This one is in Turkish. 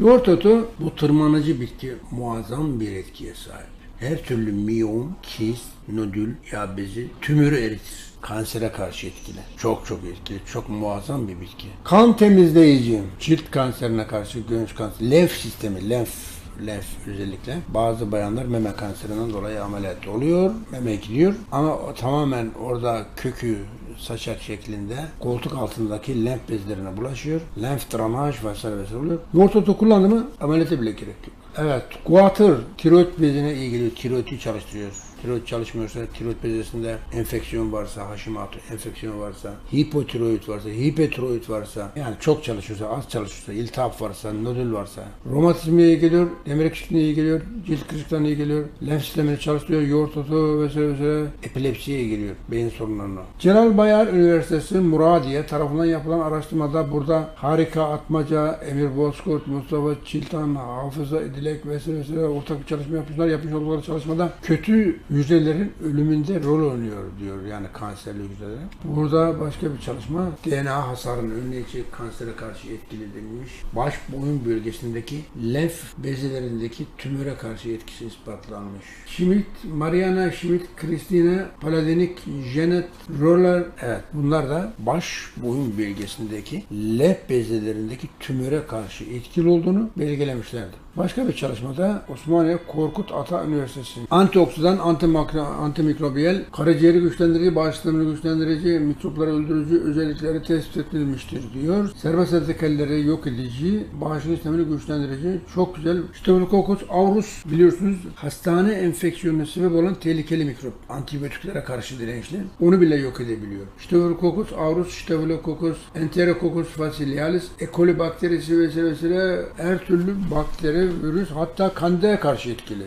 Yoğurt otu bu tırmanıcı bitki muazzam bir etkiye sahip. Her türlü miyom, kist, nodül, yağ bezi, tümörü eritir. Kansere karşı etkili. Çok çok etkili. Çok muazzam bir bitki. Kan temizleyici. Cilt kanserine karşı göğüs kanseri. Lenf sistemi. Lenf lenf özellikle. Bazı bayanlar meme kanserinden dolayı ameliyat oluyor. Meme gidiyor. Ama tamamen orada kökü saçak şeklinde koltuk altındaki lenf bezlerine bulaşıyor. Lenf drenaj vesaire vesaire oluyor. Yoğurt otu kullandı mı ameliyata bile gerek yok. Evet, guatr tiroid bezine geliyor. Tiroidi çalıştırıyor. Tiroid çalışmıyorsa, tiroid bezesinde enfeksiyon varsa, Hashimoto enfeksiyon varsa, hipotiroid varsa, hipertiroid varsa, yani çok çalışıyorsa, az çalışıyorsa, iltihap varsa, nodül varsa, romatizmaya iyi geliyor, demir eksikliğine iyi geliyor, cilt kırışıklığına iyi geliyor, lenf sistemini çalıştırıyor, yoğurt otu vesaire vesaire, epilepsiye iyi geliyor, beyin sorunlarına. Celal Bayar Üniversitesi Muradiye tarafından yapılan araştırmada burada harika atmaca, Emir Bozkurt, Mustafa Çiltan, Hafıza Dilek vesaire vesaire ortak bir çalışma yapmışlar. Yapmış oldukları çalışmada kötü hücrelerin ölümünde rol oynuyor diyor yani kanserli hücrelerin. Burada başka bir çalışma DNA hasarının önleyici kansere karşı etkili denilmiş. Baş boyun bölgesindeki lenf bezelerindeki tümöre karşı etkisi ispatlanmış. Schmidt, Mariana Schmidt, Christina Paladenik, Janet Roller evet bunlar da baş boyun bölgesindeki lenf bezelerindeki tümöre karşı etkili olduğunu belgelemişlerdi. Başka bir çalışmada Osmaniye Korkut Ata Üniversitesi antioksidan, antimakro, antimikrobiyel, karaciğeri güçlendirici, bağışıklığını güçlendirici, mikropları öldürücü özellikleri tespit edilmiştir diyor. Serbest radikalleri yok edici, bağışıklık sistemini güçlendirici, çok güzel. Staphylococcus aureus biliyorsunuz hastane enfeksiyonuna sebep olan tehlikeli mikrop. Antibiyotiklere karşı dirençli. Onu bile yok edebiliyor. Staphylococcus aureus, Staphylococcus enterococcus fascialis, E. coli bakterisi vesaire vesaire her türlü bakteri, virüs hatta kandaya karşı etkili.